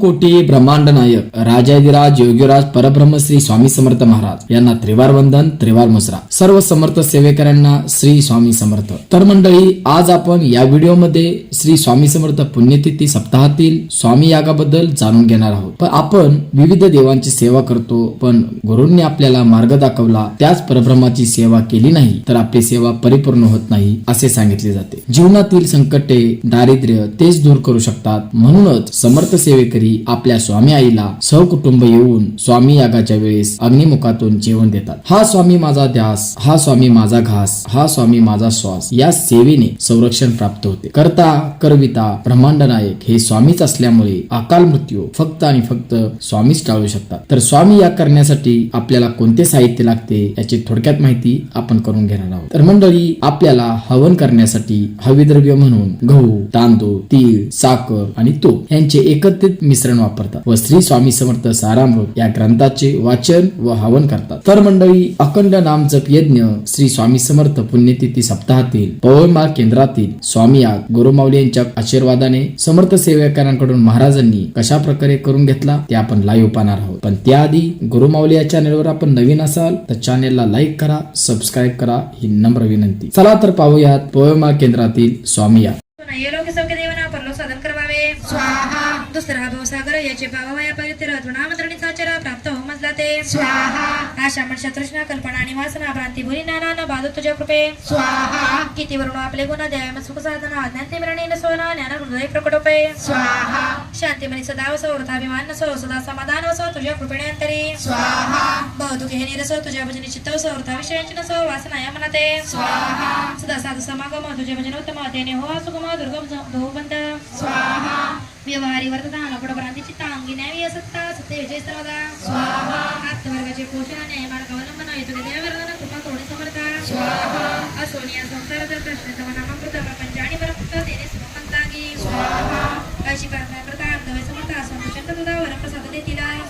कोटी ब्रह्मांड नायक राजाधिराज योगीराज परब्रह्म श्री स्वामी समर्थ महाराज यांना त्रिवार वंदन त्रिवार मुसरा सर्व समर्थ सेवेकरांना श्री स्वामी समर्थ. तर मंडळी आज आपण या व्हिडिओमध्ये श्री स्वामी समर्थ पुण्यतिथी सप्ताहातील स्वामी यागाबद्दल जाणून घेणार आहोत. पण आपण विविध देवांची सेवा करतो पण गुरुंनी आपल्याला मार्ग दाखवला त्याच परब्रह्माची सेवा केली नाही तर आपली सेवा परिपूर्ण होत नाही असे सांगितले जाते. जीवनातील संकटे दारिद्र्य तेच दूर करू शकतात. म्हणूनच समर्थ सेवेकरी आपल्या स्वामी आईला सहकुटुंब येऊन स्वामी यागाच्या वेळेस अग्निमुखातून जेवण देतात. हा स्वामी माझा ध्यास हा स्वामी माझा घास हा स्वामी माझा श्वास या सेवेने संरक्षण प्राप्त होते. करता करविता ब्रह्मांड नायक हे स्वामीच असल्यामुळे अकाल मृत्यू फक्त आणि फक्त स्वामीच टाळू शकतात. तर स्वामी याग करण्यासाठी आपल्याला कोणते साहित्य लागते याची थोडक्यात माहिती आपण करून घेणार आहोत. तर मंडळी आपल्याला हवन करण्यासाठी हविद्रव्य म्हणून गहू तांदूळ तीळ साखर आणि तूप यांचे एकत्रित मिश्रण वापरतात व श्री स्वामी समर्थ सारामृत या ग्रंथाचे वाचन व हवन करतात. तर मंडळी अखंड नामजप यज्ञ श्री स्वामी समर्थ पुण्यतिथी सप्ताहातील पवनमाळ केंद्रातील स्वामी आग गुरुमाऊली यांच्या आशीर्वादाने समर्थ सेवकांकडून महाराजांनी कशा प्रकारे करून घेतला ते आपण लाईव्ह पाहणार आहोत. पण त्याआधी गुरुमाऊली या चॅनेलवर आपण नवीन असाल तर चॅनेलला लाईक करा सबस्क्राईब करा ही नम्र विनंती. चला तर पाहूयात पवनमाळ केंद्रातील स्वामी आग ये लोक सौख्य देवना परलो साधन करवावे। स्वाहा। दुसरा भवसागर याचे पावाया परितिर तृणामंत्रणीचा चरा प्राप्त हो मजला ते। स्वाहा। आशा तृष्णा कल्पना आणि वासना भ्रांती भुरी नाना न बाधो तुझ्या कृपे स्वाहा। किती वरुण आपले गुण द्याय सुख साधना अज्ञान ते मरणी सोना ज्ञान हृदय प्रकटोपे स्वाहा। शांती मनी सदा वृथाभिमान नसो सदा समाधान वसो तुझ्या कृपेने अंतरी. स्वाहा. बहुदुखे हे निरसो तुझ्या भजनी चित्त वसो वृथा विषयांची नसो वासना या मनाते. स्वाहा. सदा साधु समागम तुझे भजन उत्तम तेने हो सुगम दुर्गम धोबंद स्वाहा. व्यवहारी वर्तता नकड भ्रांतीची तांगी न्यावी असत्ता सत्य विजय सर्वदा. स्वाहा. आत्मवर्गाचे पोषण